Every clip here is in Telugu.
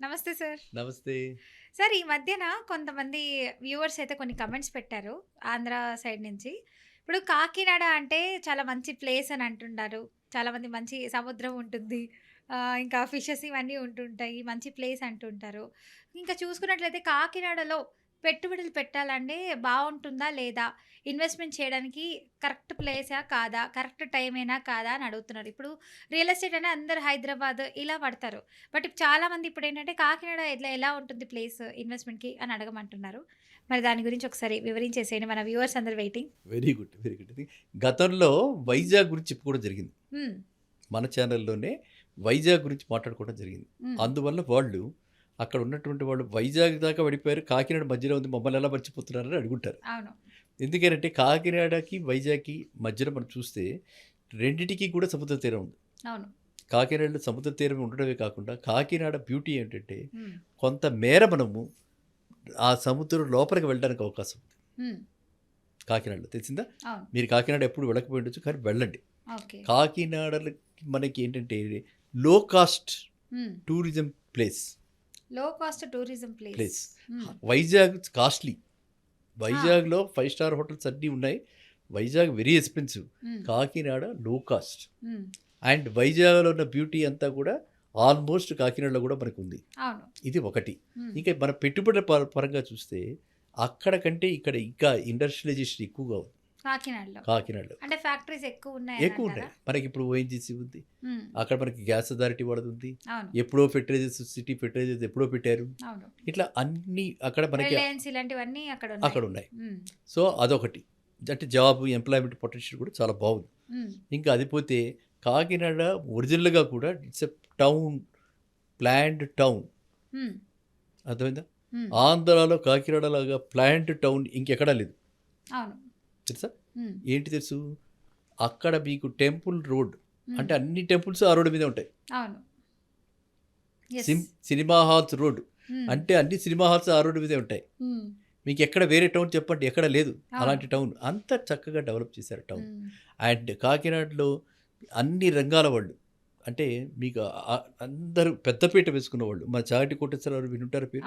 నమస్తే సార్. నమస్తే. సార్ ఈ మధ్యన కొంతమంది వ్యూవర్స్ అయితే కొన్ని కమెంట్స్ పెట్టారు. ఆంధ్ర సైడ్ నుంచి. ఇప్పుడు కాకినాడ అంటే చాలా మంచి ప్లేస్ అని అంటున్నారు. చాలామంది మంచి సముద్రం ఉంటుంది. ఇంకా ఫిషెస్ ఇవన్నీ ఉంటుంటాయి. మంచి ప్లేస్ అంటుంటారు. ఇంకా చూసుకున్నట్లయితే కాకినాడలో పెట్టుబడులు పెట్టాలంటే బావుంటుందా? లేదా? ఇన్వెస్ట్‌మెంట్ చేయడానికి కరెక్ట్ ప్లేసా? కాదా? కరెక్ట్ టైమేనా? కాదా? అని అడుగుతున్నారు. ఇప్పుడు రియల్ ఎస్టేట్ అంటే అందరూ హైదరాబాద్ ఇలా పడతారు. బట్ చాలామంది ఇప్పుడేంటంటే కాకినాడ ఎట్లా ఎలా ఉంటుంది ప్లేస్ ఇన్వెస్ట్‌మెంట్‌కి అని అడగమంటున్నారు. మరి దాని గురించి ఒకసారి వివరించేసేయండి. మన వ్యూవర్స్ అందరూ waiting. Very good. Very good. గతంలో వైజాగ్ గురించి చెప్పుకోవడం జరిగింది. మన ఛానల్‌లోనే వైజాగ్ గురించి మాట్లాడుకోవడం జరిగింది. అందువల్ల వాళ్ళు అక్కడ ఉన్నటువంటి వాళ్ళు వైజాగ్ దాకా వెళ్ళిపోయారు. కాకినాడ మధ్యలో ఉంది. మమ్మల్ని ఎలా మర్చిపోతున్నారని అడుగుంటారు. అవును. ఎందుకనంటే కాకినాడకి, వైజాగ్‌కి మధ్యలో మనం చూస్తే రెండిటికి కూడా సముద్ర తీరం ఉంది. అవును. కాకినాడలో సముద్ర తీరం ఉండడమే కాకుండా కాకినాడ బ్యూటీ ఏంటంటే. కొంత మేర మనము ఆ సముద్రం లోపలికి వెళ్ళడానికి అవకాశం ఉంది. కాకినాడలో తెలిసిందా? మీరు కాకినాడ ఎప్పుడు వెళ్ళకపోయి ఉండొచ్చు కానీ వెళ్ళండి. ఓకే. కాకినాడలో మనకి ఏంటంటే low cost. Tourism place low cost tourism place. Vizag costly వైజాగ్లో ఫైవ్ స్టార్ హోటల్స్ అన్నీ ఉన్నాయి. Vizag very expensive. కాకినాడ లో కాస్ట్. అండ్ వైజాగ్లో ఉన్న బ్యూటీ అంతా కూడా ఆల్మోస్ట్ కాకినాడలో కూడా మనకు ఉంది. ఇది ఒకటి. హ్మ్. ఇంకా మన పెట్టుబడుల పర- పరంగా చూస్తే అక్కడ కంటే ఇక్కడ ఇంకా ఇండస్ట్రియలైజేషన్ ఎక్కువగా ఉంది. కాకినాడలో. కాకినాడలో అంటే ఫ్యాక్టరీస్ ఎక్కువ ఉన్నాయి ఎక్కువ ఉన్నాయి మనకి ఇప్పుడు ఓఎన్జీసీ ఉంది. అక్కడ మనకి గ్యాస్ అథారిటీ వాళ్ళది ఉంది. ఎప్పుడో ఫెర్టిలైజర్స్ సిటీ ఫెర్టిలైజర్స్ ఎప్పుడో పెట్టారు. ఇట్లా అన్ని అక్కడ మనకి ఇలాంటివన్నీ అక్కడ ఉన్నాయి. అక్కడ ఉన్నాయి. సో అదొకటి అంటే జాబ్ ఎంప్లాయ్మెంట్ పొటెన్షియల్ కూడా చాలా బాగుంది. ఇంకా అది పోతే కాకినాడ ఒరిజినల్గా కూడా it's a town planned town. అర్థమైందా. ఆంధ్రాలో కాకినాడ లాగా ప్లాంట్ టౌన్ ఇంకెక్కడా లేదు అవును. తెలుసా. ఏంటి తెలుసు అక్కడ మీకు టెంపుల్ రోడ్. అంటే అన్ని టెంపుల్స్ ఆ రోడ్డు మీద ఉంటాయి సినిమా హాల్స్ రోడ్. అంటే అన్ని సినిమా హాల్స్ ఆ రోడ్డు మీదే ఉంటాయి. మీకు ఎక్కడ వేరే టౌన్ చెప్పండి ఎక్కడ లేదు. అలాంటి టౌన్ అంత చక్కగా డెవలప్ చేశారు టౌన్. అండ్ కాకినాడలో అన్ని రంగాల వాళ్ళు అంటే మీకు అందరూ పెద్దపీట వేసుకున్న వాళ్ళు మన చాగటి కోటేశ్వరరావు వినుంటారు పేరు.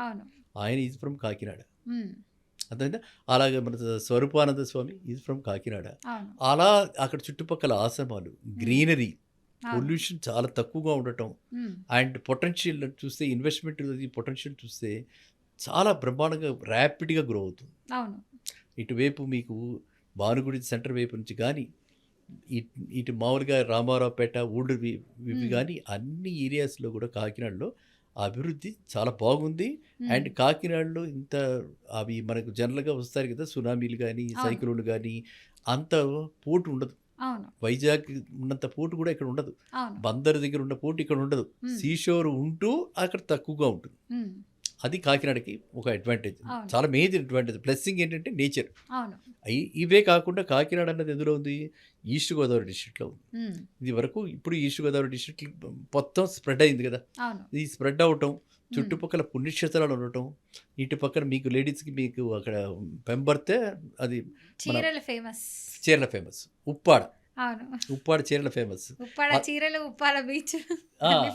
ఆయన ఈజ్ ఫ్రమ్ కాకినాడ. అర్థమైందా అలాగే మన స్వరూపానంద స్వామి ఈజ్ ఫ్రమ్ కాకినాడ. అలా అక్కడ చుట్టుపక్కల ఆశ్రమాలు గ్రీనరీ. పొల్యూషన్ చాలా తక్కువగా ఉండటం. అండ్ పొటెన్షియల్ చూస్తే ఇన్వెస్ట్మెంట్ పొటెన్షియల్ చూస్తే చాలా బ్రహ్మాండంగా ర్యాపిడ్గా గ్రో అవుతుంది అవును. ఇటువైపు మీకు భానుగుడి సెంటర్ వైపు నుంచి కానీ ఇటు ఇటు మామూలుగా రామారావుపేట ఊళ్ళు ఇవి. కానీ అన్ని ఏరియాస్లో కూడా కాకినాడలో అభివృద్ధి చాలా బాగుంది. అండ్ కాకినాడలో ఇంత అవి మనకు జనరల్గా వస్తారు కదా సునామీలు కానీ. సైక్లోన్లు కానీ అంత పోటు ఉండదు. వైజాగ్ ఉన్నంత పోటు కూడా ఇక్కడ ఉండదు. బందర్ దగ్గర ఉన్న పోటు ఇక్కడ ఉండదు. సీషోర్ ఉంటూ అక్కడ తక్కువగా ఉంటుంది. అది కాకినాడకి ఒక అడ్వాంటేజ్. చాలా మేజర్ అడ్వాంటేజ్ ప్లస్సింగ్ ఏంటంటే నేచర్ ఇవే కాకుండా కాకినాడ అన్నది ఎందులో ఉంది? ఈస్ట్ గోదావరి డిస్ట్రిక్ట్లో ఉంది. ఇది వరకు ఇప్పుడు ఈస్ట్ గోదావరి డిస్ట్రిక్ట్ మొత్తం స్ప్రెడ్ అయింది కదా. ఈ స్ప్రెడ్ అవటం చుట్టుపక్కల పుణ్యక్షేత్రాలు ఉండటం ఇటు పక్కన మీకు లేడీస్కి మీకు అక్కడ పెంబర్తే అది చీరలు ఫేమస్. చీరల ఫేమస్ ఉప్పాడ. అవును. ఉప్పాడ చీరల ఫేమస్ ఉప్పాడ చీరలు, ఉప్పాడ బీచ్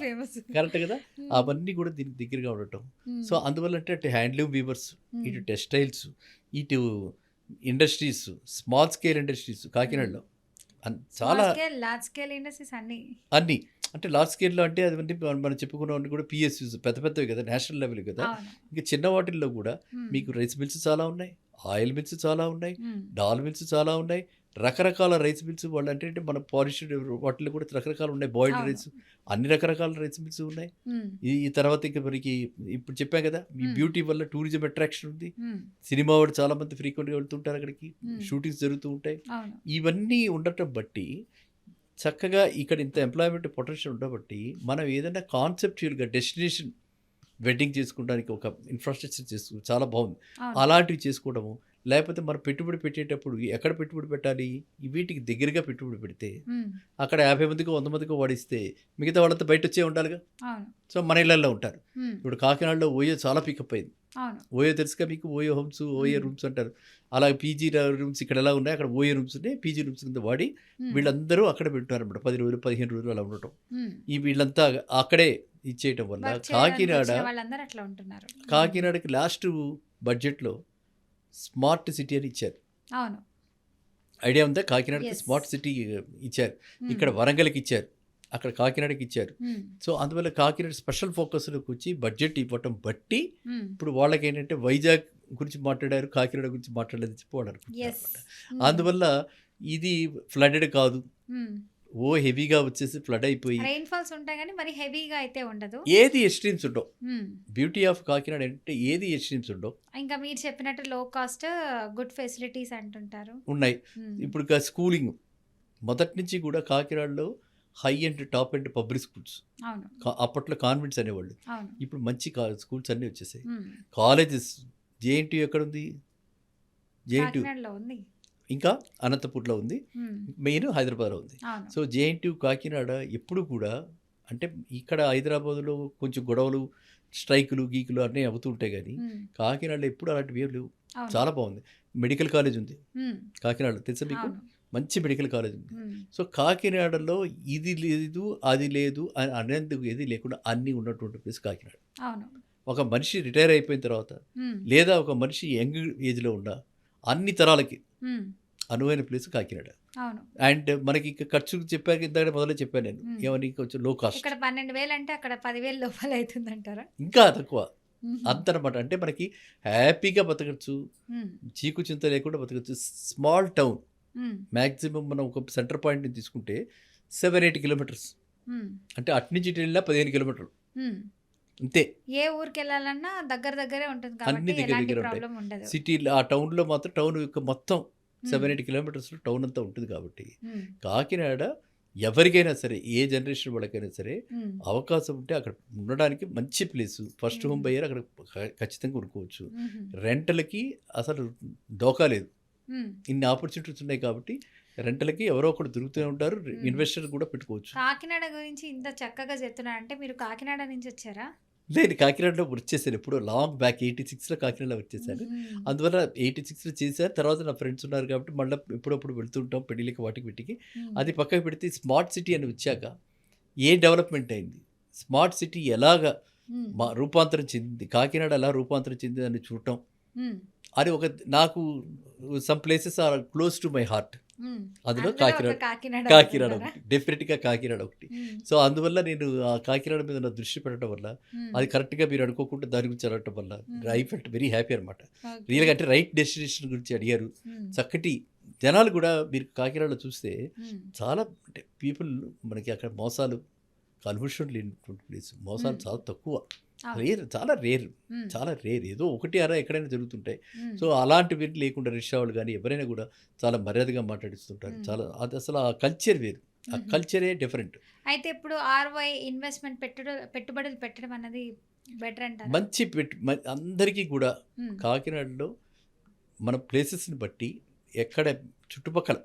ఫేమస్. కరెక్ట్ కదా. అవన్నీ కూడా దీనికి దగ్గరగా ఉండటం. సో అందువల్ల అంటే అటు హ్యాండ్లూమ్ వీవర్స్. ఇటు టెక్స్టైల్స్ ఇటు ఇండస్ట్రీస్ స్మాల్ స్కేల్ ఇండస్ట్రీస్ కాకినాడలో చాలా లార్జ్ స్కేల్ ఇండస్ట్రీస్ అన్ని. అన్ని అంటే లార్జ్ స్కేల్లో అంటే అది మనం మనం చెప్పుకున్నవన్నీ కూడా పిఎస్యూస్ పెద్ద పెద్దవి కదా నేషనల్ లెవెల్ కదా. ఇంకా చిన్న వాటిల్లో కూడా. మీకు రైస్ మిల్స్ చాలా ఉన్నాయి ఆయిల్ మిల్స్ చాలా ఉన్నాయి. డాల్ మిల్స్ చాలా ఉన్నాయి రకరకాల రైస్ మిల్స్ వాళ్ళు అంటే అంటే మన పాలిష్డ్ వాటిలో కూడా రకరకాలు ఉన్నాయి బాయిల్డ్. రైస్ అన్ని రకరకాల రైస్ మిల్స్ ఉన్నాయి. ఈ తర్వాత ఇంకా మనకి ఇప్పుడు చెప్పాం కదా ఈ. బ్యూటీ వల్ల టూరిజం అట్రాక్షన్ ఉంది. సినిమా వాళ్ళు చాలా మంది ఫ్రీక్వెంట్గా వెళ్తుంటారు అక్కడికి. షూటింగ్స్ జరుగుతూ ఉంటాయి. ఇవన్నీ ఉండటం బట్టి చక్కగా ఇక్కడ ఇంత ఎంప్లాయ్మెంట్ పొటెన్షియల్ ఉండబట్టి మనం ఏదైనా కాన్సెప్చువల్గా డెస్టినేషన్ వెడ్డింగ్ చేసుకోవడానికి ఒక ఇన్ఫ్రాస్ట్రక్చర్ చేసుకో చాలా బాగుంది. అలాంటివి చేసుకోవడము లేకపోతే మనం పెట్టుబడి పెట్టేటప్పుడు ఎక్కడ పెట్టుబడి పెట్టాలి? ఈ వీటికి దగ్గరగా పెట్టుబడి పెడితే అక్కడ యాభై మందికి వంద మందికి వాడిస్తే మిగతా వాళ్ళతో బయట వచ్చే ఉండాలిగా సో మన ఇళ్ళల్లో ఉంటారు. ఇప్పుడు కాకినాడలో ఓయో చాలా పికప్ అయింది. ఓయో తెలుసుగా మీకు? OYO homes OYO. రూమ్స్ అంటారు. అలాగే పీజీ రూమ్స్ ఇక్కడ ఎలా ఉన్నాయి? అక్కడ ఓయో రూమ్స్ ఉన్నాయి. పీజీ రూమ్స్ కింద వాడి వీళ్ళందరూ అక్కడ పెట్టున్నారు అనమాట పది రోజులు పదిహేను రోజులు అలా ఉండటం. ఈ వీళ్ళంతా అక్కడే ఇచ్చేయటం వల్ల కాకినాడ కాకినాడకి లాస్ట్ బడ్జెట్లో స్మార్ట్ సిటీ అని ఇచ్చారు. అవును. ఐడియా ఉందా? కాకినాడకి. స్మార్ట్ సిటీ ఇచ్చారు. ఉమ్, ఇక్కడ వరంగల్కి ఇచ్చారు. అక్కడ కాకినాడకి ఇచ్చారు. ఉమ్, సో అందువల్ల కాకినాడ స్పెషల్ ఫోకస్లోకి వచ్చి బడ్జెట్ ఇవ్వటం బట్టి ఉమ్, ఇప్పుడు వాళ్ళకి ఏంటంటే వైజాగ్ గురించి మాట్లాడారు కాకినాడ గురించి మాట్లాడలేదు చెప్పి వాళ్ళు. అందువల్ల ఇది ఫ్లడెడ్ కాదు. ఓ హెవీగా వచ్చేసి ఫ్లడ్ అయిపోయి రెయిన్ ఫాల్స్ ఉంటాయి కానీ మరి హెవీగా అయితే ఉండదు. ఏది ఎక్స్ట్రీమ్స్ ఉండవు. బ్యూటీ ఆఫ్ కాకినాడ అంటే ఏది ఎక్స్ట్రీమ్స్ ఉండవు. ఇంకా మీరు చెప్పినట్టు లో కాస్ట్ గుడ్ ఫెసిలిటీస్ అంటుంటారు. ఉన్నాయి. ఇప్పుడు స్కూలింగ్. మొదటి నుంచి కూడా కాకినాడలో high and top and public schools. అప్పట్లో కాన్వెంట్స్ అనేవాళ్ళు. ఇప్పుడు మంచి స్కూల్స్ అన్నీ వచ్చేసాయి. కాలేజెస్ జేఎన్టీ ఎక్కడ ఉంది? జేఎన్టీ ఇంకా అనంతపూర్లో ఉంది. మెయిన్ హైదరాబాద్లో ఉంది. సో జేఎన్టీ కాకినాడ ఎప్పుడు కూడా అంటే ఇక్కడ హైదరాబాద్లో కొంచెం గొడవలు స్ట్రైకులు గీకులు అన్నీ అవుతూ ఉంటాయి కానీ కాకినాడలో ఎప్పుడు అలాంటివి ఏం లేవు అవును. చాలా బాగుంది. మెడికల్ కాలేజ్ ఉంది. కాకినాడలో తెలుసా మీకు? మంచి మెడికల్ కాలేజ్ ఉంది. సో కాకినాడలో ఇది లేదు అది లేదు అని అనేందుకు ఏది లేకుండా అన్నీ ఉన్నటువంటి ప్లేస్ కాకినాడ. ఒక మనిషి రిటైర్ అయిపోయిన తర్వాత లేదా ఒక మనిషి యంగ్ ఏజ్లో ఉన్న అన్ని తరాలకి అనువైన ప్లేస్ కాకినాడ. అండ్ మనకి ఇక ఖర్చు చెప్పాక ఇందాక మొదలు చెప్పాను నేను. ఏమని కొంచెం లో కాస్ట్ ఇక్కడ పన్నెండు వేలు అంటే అక్కడ పదివేలు లోపల అవుతుంది అంటారా ఇంకా తక్కువ. అంతనమాట. అంటే మనకి హ్యాపీగా బతకచ్చు చీకు చింత లేకుండా బతకచ్చు. Small town. మ్యాక్సిమం మనం ఒక సెంటర్ పాయింట్ని తీసుకుంటే సెవెన్ ఎయిట్ కిలోమీటర్స్. అంటే అటు నుంచి వెళ్ళినా పదిహేను కిలోమీటర్లు. అంతే. ఏ ఊరికి వెళ్ళాలన్నా దగ్గర దగ్గరే ఉంటుంది అన్ని దగ్గర దగ్గర ఉంటాయి. సిటీ ఆ టౌన్లో మాత్రం టౌన్ యొక్క మొత్తం సెవెన్ ఎయిట్ కిలోమీటర్స్లో టౌన్ అంతా ఉంటుంది కాబట్టి కాకినాడ ఎవరికైనా సరే ఏ జనరేషన్ వాళ్ళకైనా సరే అవకాశం ఉంటే అక్కడ ఉండడానికి మంచి ప్లేస్ ఫస్ట్ హోమ్. బయ్యర్ అక్కడ ఖచ్చితంగా కొనుక్కోవచ్చు. ఉమ్, రెంటలకి అసలు డోకా లేదు. ఇన్ని ఆపర్చునిటీస్ ఉన్నాయి కాబట్టి రెంటలకి ఎవరో ఒకరు దొరుకుతూనే ఉంటారు. ఇన్వెస్టర్ కూడా పెట్టుకోవచ్చు. కాకినాడ గురించి ఇంత చక్కగా చెప్తున్నా అంటే మీరు కాకినాడ నుంచి వచ్చారా? నేను కాకినాడలో వచ్చేసాను ఎప్పుడో. లాంగ్ బ్యాక్ ఎయిటీ సిక్స్లో కాకినాడలో వచ్చేసాను. ఉమ్, అందువల్ల ఎయిటీ సిక్స్లో చేశాను. తర్వాత నా ఫ్రెండ్స్ ఉన్నారు కాబట్టి మళ్ళీ ఎప్పుడప్పుడు వెళ్తుంటాం పెళ్ళిళ్ళకి వాటికి వీటికి. అది పక్కకు పెడితే స్మార్ట్ సిటీ అని వచ్చాక ఏ డెవలప్మెంట్ అయింది? స్మార్ట్ సిటీ ఎలాగా మా రూపాంతరం చెందింది? కాకినాడ ఎలా రూపాంతరం చెందింది అని చూడటం. అది ఒక నాకు some places are close to my heart. అందులో కాకినాడ కాకినాడ? ఒకటి. డెఫినెట్గా కాకినాడ ఒకటి. సో అందువల్ల నేను ఆ కాకినాడ మీద నా దృష్టి పెట్టడం వల్ల అది కరెక్ట్గా మీరు అనుకోకుండా దాని గురించి అడగటం వల్ల. ఐ ఫెల్ట్ వెరీ హ్యాపీ అనమాట. రియల్గా అంటే రైట్ డెస్టినేషన్ గురించి అడిగారు. చక్కటి జనాలు కూడా మీరు కాకినాడలో చూస్తే చాలా అంటే పీపుల్ మనకి అక్కడ మోసాలు కల్ముషన్ లేనటువంటి ప్లేస్ మోసాలు. చాలా తక్కువ. రేర్ చాలా రేర్ చాలా రేర్. ఏదో ఒకటి అరా ఎక్కడైనా జరుగుతుంటాయి సో అలాంటివి లేకుండా రిక్షా వాళ్ళు కానీ ఎవరైనా కూడా చాలా మర్యాదగా మాట్లాడిస్తుంటారు. చాలా అది అసలు ఆ కల్చర్ వేరు. ఆ. కల్చరే డిఫరెంట్. అయితే ఇప్పుడు ఆర్వై ఇన్వెస్ట్మెంట్ పెట్టడం పెట్టుబడులు పెట్టడం అన్నది బెటర్ అంటారా? మంచి పెట్టి అందరికీ కూడా కాకినాడలో మన ప్లేసెస్ని బట్టి ఎక్కడ చుట్టుపక్కల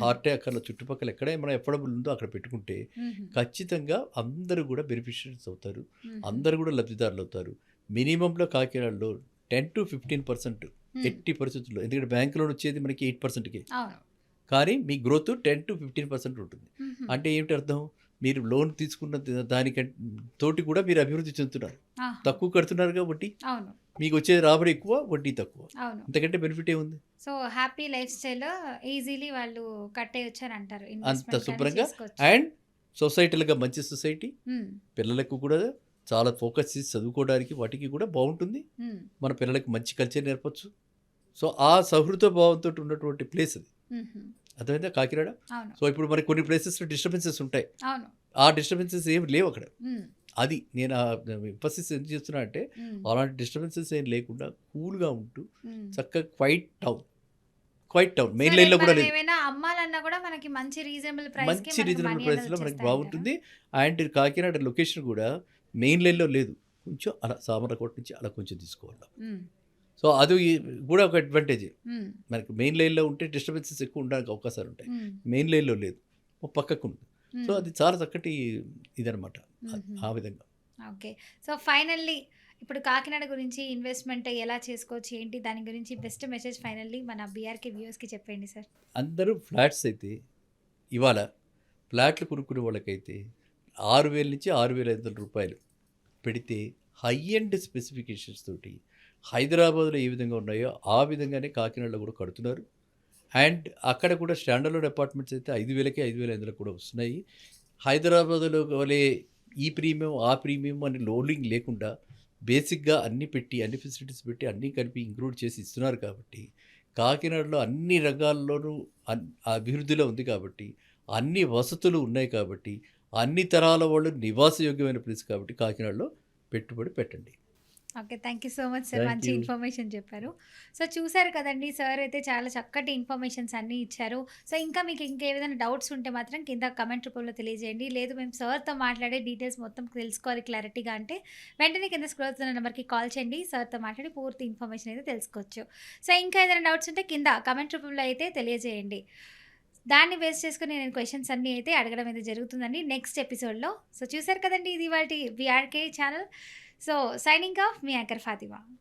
హార్టే అక్కడ చుట్టుపక్కల ఎక్కడ మన ఎఫర్డబుల్ ఉందో అక్కడ పెట్టుకుంటే ఖచ్చితంగా అందరూ కూడా బెనిఫిషియరీస్ అవుతారు అందరూ కూడా లబ్ధిదారులు అవుతారు. మినిమంలో కాకినాడలో టెన్ టు ఫిఫ్టీన్ పర్సెంట్ ఎట్టి పరిస్థితుల్లో ఎందుకంటే బ్యాంక్ లోన్ వచ్చేది మనకి ఎయిట్ పర్సెంట్కి కానీ మీ growth ten to fifteen percent ఉంటుంది. అంటే ఏమిటి అర్థం? మీరు లోన్ తీసుకున్న దానికంటే తోటి కూడా మీరు అభివృద్ధి చెందుతున్నారు. తక్కువ వడ్డీ అవును. మీకు వచ్చే రాబడి ఎక్కువ వడ్డీ తక్కువ. అవును. ఇంతకంటే బెనిఫిట్ ఏముంది? So happy lifestyle easily వాళ్ళు కట్టేయచ్చు అని అంటారు. అంత శుభ్రంగా. అండ్ సొసైటీలుగా మంచి సొసైటీ పిల్లలకు కూడా చాలా ఫోకస్ చేసి చదువుకోవడానికి వాటికి కూడా బాగుంటుంది. మన పిల్లలకు మంచి కల్చర్ నేర్పచ్చు. సో ఆ సౌహృద భావంతో ఉన్నటువంటి ప్లేస్ అది. అర్థమైందా? కాకినాడ? సో ఇప్పుడు మనకి కొన్ని ప్లేసెస్లో డిస్టర్బెన్సెస్ ఉంటాయి. ఆ డిస్టర్బెన్సెస్ ఏం లేవు అక్కడ. అది నేను ఎంఫసిస్ ఎందుకు చేస్తున్నా అంటే అలాంటి డిస్టర్బెన్సెస్ ఏం లేకుండా కూల్గా ఉంటూ. చక్కగా quiet town quiet town main సరే, లైన్లో కూడా లేదు. అమ్మాలన్నా కూడా మనకి మంచి రీజనబుల్ ప్రైస్ మంచి రీజనబుల్ ప్రైస్లో మనకి బాగుంటుంది. అండ్ కాకినాడ లొకేషన్ కూడా మెయిన్ లైన్లో లేదు. కొంచెం అలా సామర్లకోట నుంచి అలా కొంచెం తీసుకోవాలి. సో అది కూడా ఒక అడ్వాంటేజ్. మనకి మెయిన్ లైన్లో ఉంటే డిస్టర్బెన్సెస్ ఎక్కువ ఉండడానికి అవకాశాలు ఉంటాయి. మెయిన్ లైన్లో లేదు ఓ పక్కకు ఉంది సో. అది చాలా చక్కటి ఇదనమాట. ఆ విధంగా ఓకే. సో ఫైనల్లీ ఇప్పుడు కాకినాడ గురించి ఇన్వెస్ట్‌మెంట్ ఎలా చేసుకోవచ్చు? ఏంటి? దాని గురించి బెస్ట్ మెసేజ్ ఫైనల్లీ మన బీఆర్‌కే వ్యూవర్స్‌కి చెప్పండి సార్. అందరూ ఫ్లాట్స్ అయితే ఇవాళ ఫ్లాట్లు కొనుక్కునే వాళ్ళకైతే ఆరు వేల నుంచి ఆరు వేల ఐదు వందల రూపాయలు పెడితే హై ఎండ్ స్పెసిఫికేషన్స్ తోటి హైదరాబాద్లో ఏ విధంగా ఉన్నాయో ఆ విధంగానే కాకినాడలో కూడా కడుతున్నారు. అండ్ అక్కడ కూడా స్టాండర్డ్ అపార్ట్మెంట్స్ అయితే ఐదు వేలకే ఐదు వేల ఐదులకు కూడా వస్తున్నాయి. హైదరాబాద్లో వలే ఈ ప్రీమియం ఆ ప్రీమియం అని లోలింగ్ లేకుండా బేసిక్గా అన్నీ పెట్టి అన్ని ఫెసిలిటీస్ పెట్టి అన్నీ కలిపి ఇంక్లూడ్ చేసి ఇస్తున్నారు కాబట్టి కాకినాడలో అన్ని రంగాల్లోనూ అన్ అభివృద్ధిలో ఉంది కాబట్టి అన్ని వసతులు ఉన్నాయి కాబట్టి అన్ని తరాల వాళ్ళు నివాసయోగ్యమైన ప్లేస్ కాబట్టి కాకినాడలో పెట్టుబడి పెట్టండి. Okay. Thank you so much sir. మంచి. ఇన్ఫర్మేషన్ చెప్పారు. సో చూసారు కదండీ! సార్ అయితే చాలా చక్కటి ఇన్ఫర్మేషన్స్ అన్నీ ఇచ్చారు. సో ఇంకా మీకు ఇంకేదైనా డౌట్స్ ఉంటే మాత్రం కింద కామెంట్ రూపంలో తెలియజేయండి. లేదు మేము సార్‌తో మాట్లాడే డీటెయిల్స్ మొత్తం తెలుసుకోవాలి క్లారిటీగా అంటే వెంటనే కింద స్క్రోల్ అవుతున్న నెంబర్‌కి కాల్ చేయండి. సార్‌తో మాట్లాడి పూర్తి ఇన్ఫర్మేషన్ అయితే తెలుసుకోవచ్చు. సో ఇంకా ఏదైనా డౌట్స్ ఉంటే కింద కామెంట్ రూపంలో అయితే తెలియజేయండి. దాన్ని బేస్ చేసుకొని నేను క్వెషన్స్ అన్నీ అయితే అడగడం అయితే జరుగుతుందండి నెక్స్ట్ ఎపిసోడ్‌లో. సో చూసారు కదండీ! ఇది ఇవాల్టి VRK channel. So signing off మీ అకర్ ఫాతిమా.